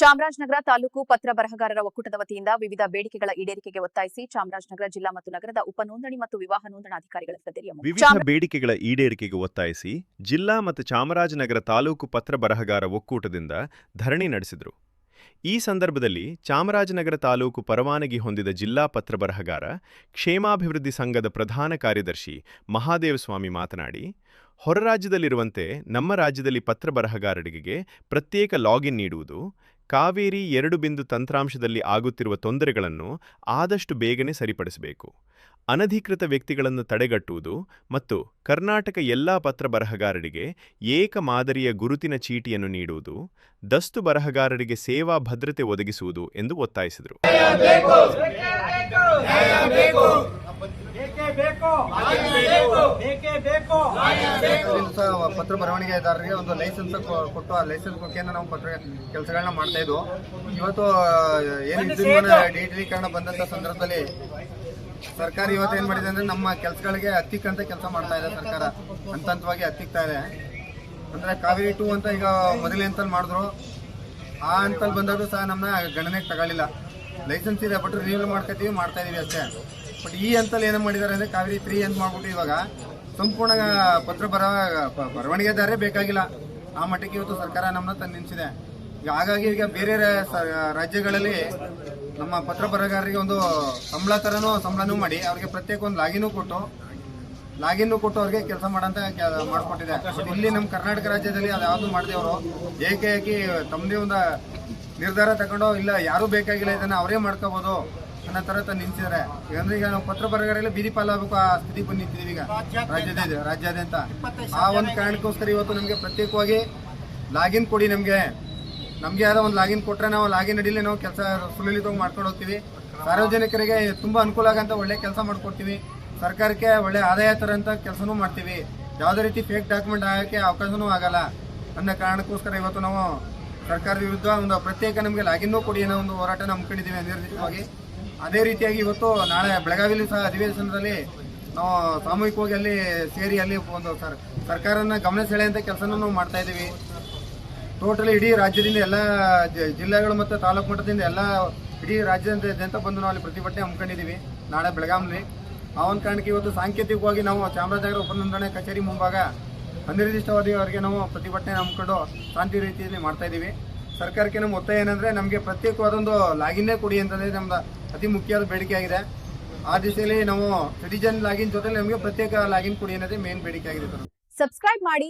ಚಾಮರಾಜನಗರ ತಾಲೂಕು ಪತ್ರ ಬರಹಗಾರರ ಒಕ್ಕೂಟದ ವತಿಯಿಂದ ವಿವಿಧ ಬೇಡಿಕೆಗಳ ಈಡೇರಿಕೆಗೆ ಒತ್ತಾಯಿಸಿ ಚಾಮರಾಜನಗರ ಜಿಲ್ಲಾ ಮತ್ತು ನಗರದ ಉಪನೋಂದಣಿ ಮತ್ತು ವಿವಾಹ ನೋಂದಣಾಧಿಕಾರಿಗಳ ವಿವಿಧ ಬೇಡಿಕೆಗಳ ಈಡೇರಿಕೆಗೆ ಒತ್ತಾಯಿಸಿ ಜಿಲ್ಲಾ ಮತ್ತು ಚಾಮರಾಜನಗರ ತಾಲೂಕು ಪತ್ರ ಬರಹಗಾರ ಒಕ್ಕೂಟದಿಂದ ಧರಣಿ ನಡೆಸಿದರು. ಈ ಸಂದರ್ಭದಲ್ಲಿ ಚಾಮರಾಜನಗರ ತಾಲೂಕು ಪರವಾನಗಿ ಹೊಂದಿದ ಜಿಲ್ಲಾ ಪತ್ರ ಬರಹಗಾರ ಕ್ಷೇಮಾಭಿವೃದ್ಧಿ ಸಂಘದ ಪ್ರಧಾನ ಕಾರ್ಯದರ್ಶಿ ಮಹಾದೇವಸ್ವಾಮಿ ಮಾತನಾಡಿ ಹೊರರಾಜ್ಯದಲ್ಲಿರುವಂತೆ ನಮ್ಮ ರಾಜ್ಯದಲ್ಲಿ ಪತ್ರ ಬರಹಗಾರರಿಗೆ ಪ್ರತ್ಯೇಕ ಲಾಗಿನ್ ನೀಡುವುದು ಕಾವೇರಿ ಎರಡು ಬಿಂದು ತಂತ್ರಾಂಶದಲ್ಲಿ ಆಗುತ್ತಿರುವ ತೊಂದರೆಗಳನ್ನು ಆದಷ್ಟು ಬೇಗನೆ ಸರಿಪಡಿಸಬೇಕು ಅನಧಿಕೃತ ವ್ಯಕ್ತಿಗಳನ್ನು ತಡೆಗಟ್ಟುವುದು ಮತ್ತು ಕರ್ನಾಟಕ ಎಲ್ಲಾ ಪತ್ರ ಬರಹಗಾರರಿಗೆ ಏಕ ಮಾದರಿಯ ಗುರುತಿನ ಚೀಟಿಯನ್ನು ನೀಡುವುದು ದಸ್ತು ಬರಹಗಾರರಿಗೆ ಸೇವಾ ಭದ್ರತೆ ಒದಗಿಸುವುದು ಎಂದು ಒತ್ತಾಯಿಸಿದರು ಬೇಕು. ಪತ್ರ ಬರವಣಿಗೆದಾರರಿಗೆ ಒಂದು ಲೈಸೆನ್ಸ್ ಕೊಟ್ಟು ಆ ಲೈಸೆನ್ಸ್ ಮುಖೇನ ನಾವು ಪತ್ರ ಕೆಲಸಗಳನ್ನ ಮಾಡ್ತಾ ಇದ್ವು. ಇವತ್ತು ಏನು ಡಿಜಿಟಲೀಕರಣ ಬಂದಂತ ಸಂದರ್ಭದಲ್ಲಿ ಸರ್ಕಾರ ಇವತ್ತು ಏನ್ ಮಾಡಿದೆ ಅಂದ್ರೆ ನಮ್ಮ ಕೆಲಸಗಳಿಗೆ ಹತ್ತಿಕ್ಕಂತ ಕೆಲಸ ಮಾಡ್ತಾ ಇದೆ ಸರ್ಕಾರ. ಹಂತ ಹಂತವಾಗಿ ಹತ್ತಿಕ್ತಾ ಇದೆ. ಅಂದ್ರೆ ಕಾವೇರಿ ಟು ಅಂತ ಈಗ ಮೊದಲೇ ಅಂತ ಮಾಡಿದ್ರು. ಆ ಹಂತಲ್ಲಿ ಬಂದಾಗ ಸಹ ನಮ್ಮನ್ನ ಗಣನೆಗೆ ತಗೊಳ್ಳಿಲ್ಲ. ಲೈಸೆನ್ಸ್ ಇದೆ ಬಟ್ ರಿನ್ಯೂವಲ್ ಮಾಡ್ಕೊತೀವಿ ಮಾಡ್ತಾ ಇದೀವಿ ಅಷ್ಟೇ. ಬಟ್ ಈ ಹಂತಲ್ಲಿ ಏನೋ ಮಾಡಿದ್ದಾರೆ ಅಂದ್ರೆ ಕಾವೇರಿ ತ್ರೀ ಅಂತ ಮಾಡ್ಬಿಟ್ಟು ಇವಾಗ ಸಂಪೂರ್ಣ ಪತ್ರ ಬರ ಬರವಣಿಗೆ ದಾರೆ ಬೇಕಾಗಿಲ್ಲ. ಆ ಮಟ್ಟಕ್ಕೆ ಇವತ್ತು ಸರ್ಕಾರ ನಮ್ಮನ್ನ ತಂದು ನಿಂತಿದೆ ಈಗ ಹಾಗಾಗಿ ಈಗ ಬೇರೆ ರಾಜ್ಯಗಳಲ್ಲಿ ನಮ್ಮ ಪತ್ರ ಬರಗಾರರಿಗೆ ಒಂದು ಸಂಬಳ ಥರನೂ ಸಂಬಳನೂ ಮಾಡಿ ಅವ್ರಿಗೆ ಪ್ರತ್ಯೇಕ ಒಂದು ಲಾಗಿನೂ ಕೊಟ್ಟು, ಲಾಗಿನ್ ಕೊಟ್ಟು ಅವ್ರಿಗೆ ಕೆಲಸ ಮಾಡಂತ ಮಾಡಿಕೊಟ್ಟಿದೆ. ಇಲ್ಲಿ ನಮ್ಮ ಕರ್ನಾಟಕ ರಾಜ್ಯದಲ್ಲಿ ಅದು ಯಾವುದು ಮಾಡಿದೆವರು ಅವರು ಏಕೆ ತಮ್ಮದೇ ಒಂದು ನಿರ್ಧಾರ ತಗೊಂಡು ಇಲ್ಲ ಯಾರೂ ಬೇಕಾಗಿಲ್ಲ ಇದನ್ನ ಅವರೇ ಮಾಡ್ಕೋಬಹುದು ಅನ್ನೋ ತರ ತಂದು ಈಗ ನಾವು ಪತ್ರ ಬರಗಾರೆಲ್ಲ ಬೀದಿ ಪಾಲಾಗಬೇಕು ಆ ಸ್ಥಿತಿ ಬಂದು ನಿಂತಿದ್ದೀವಿ ಈಗ ರಾಜ್ಯದ ರಾಜ್ಯಾದ್ಯಂತ. ಆ ಒಂದು ಕಾರಣಕ್ಕೋಸ್ಕರ ಇವತ್ತು ನಮಗೆ ಪ್ರತ್ಯೇಕವಾಗಿ ಲಾಗಿನ್ ಕೊಡಿ ನಮಗೆ. ನಮಗೆ ಯಾರೋ ಒಂದು ಲಾಗಿನ್ ಕೊಟ್ರೆ ನಾವು ಲಾಗಿನ್ ಅಡಿಲಿ ನಾವು ಕೆಲಸ ಸುಲಲಿತವಾಗಿ ಮಾಡ್ಕೊಂಡು ಹೋಗ್ತೀವಿ. ಸಾರ್ವಜನಿಕರಿಗೆ ತುಂಬಾ ಅನುಕೂಲ ಆಗಂತ ಒಳ್ಳೆ ಕೆಲಸ ಮಾಡ್ಕೊಡ್ತೀವಿ. ಸರ್ಕಾರಕ್ಕೆ ಒಳ್ಳೆ ಆದಾಯ ತರಂತ ಕೆಲಸನೂ ಮಾಡ್ತೀವಿ. ಯಾವುದೇ ರೀತಿ ಫೇಕ್ ಡಾಕ್ಯುಮೆಂಟ್ ಆಗೋಕ್ಕೆ ಅವಕಾಶನೂ ಆಗಲ್ಲ. ಅನ್ನೋ ಕಾರಣಕ್ಕೋಸ್ಕರ ಇವತ್ತು ನಾವು ಸರ್ಕಾರದ ವಿರುದ್ಧ ಒಂದು ಪ್ರತ್ಯೇಕ ನಮಗೆ ಲಾಗಿನ್ನೂ ಕೊಡಿ ಅನ್ನೋ ಒಂದು ಹೋರಾಟ ಹಮ್ಮಿಕೊಂಡಿದ್ದೀವಿ ಅನಿರ್ದಿಷ್ಟವಾಗಿ ಅದೇ ರೀತಿಯಾಗಿ ಇವತ್ತು ನಾಳೆ ಬೆಳಗಾವಿಯಲ್ಲಿ ಸಹ ಅಧಿವೇಶನದಲ್ಲಿ ನಾವು ಸಾಮೂಹಿಕವಾಗಿ ಅಲ್ಲಿ ಸೇರಿ ಅಲ್ಲಿ ಒಂದು ಸರ್ ಸರ್ಕಾರನ ಗಮನ ಸೆಳೆಯುವಂಥ ಕೆಲಸನೂ ನಾವು ಮಾಡ್ತಾ ಇದ್ದೀವಿ. ಟೋಟಲಿ ಇಡೀ ರಾಜ್ಯದಿಂದ ಎಲ್ಲ ಜಿಲ್ಲೆಗಳು ಮತ್ತು ತಾಲೂಕು ಮಟ್ಟದಿಂದ ಎಲ್ಲ ಇಡೀ ರಾಜ್ಯದಾದ್ಯಂತ ಬಂದು ನಾವು ಅಲ್ಲಿ ಪ್ರತಿಭಟನೆ ಹಮ್ಮಿಕೊಂಡಿದ್ದೀವಿ ನಾಳೆ ಬೆಳಗಾವಿಲಿ ಆ ಒಂದು ಕಾರಣಕ್ಕೆ ಇವತ್ತು ಸಾಂಕೇತಿಕವಾಗಿ ನಾವು ಚಾಮರಾಜನಗರ ಉಪನೋಂದಣೆ ಕಚೇರಿ ಮುಂಭಾಗ ಅನಿರ್ದಿಷ್ಟವಾದಿಯವರೆಗೆ ನಾವು ಪ್ರತಿಭಟನೆ ಹಮ್ಮಿಕೊಂಡು ಶಾಂತಿ ರೀತಿಯಲ್ಲಿ ಮಾಡ್ತಾ ಇದ್ದೀವಿ. ಸರ್ಕಾರಕ್ಕೆ ನಮ್ಮ ಒತ್ತಾಯ ಏನಂದರೆ ನಮಗೆ ಪ್ರತ್ಯೇಕವಾದೊಂದು ಲಾಗಿನ್ನೇ ಕೊಡಿ ಅಂತಂದರೆ ನಮ್ದು ಅತಿ ಮುಖ್ಯವಾದ ಬೇಡಿಕೆ ಆಗಿದೆ. ಆ ದಿಶೆಯಲ್ಲಿ ನಾವು ಸಿಟಿಜನ್ ಲಾಗಿನ್ ಜೊತೆ ನಮಗೆ ಪ್ರತ್ಯೇಕ ಲಾಗಿನ್ ಕೊಡಿ ಅನ್ನೋದೇ ಮೇನ್ ಬೇಡಿಕೆ ಆಗಿದೆ ಸಬ್ಸ್ಕ್ರೈಬ್ ಮಾಡಿ.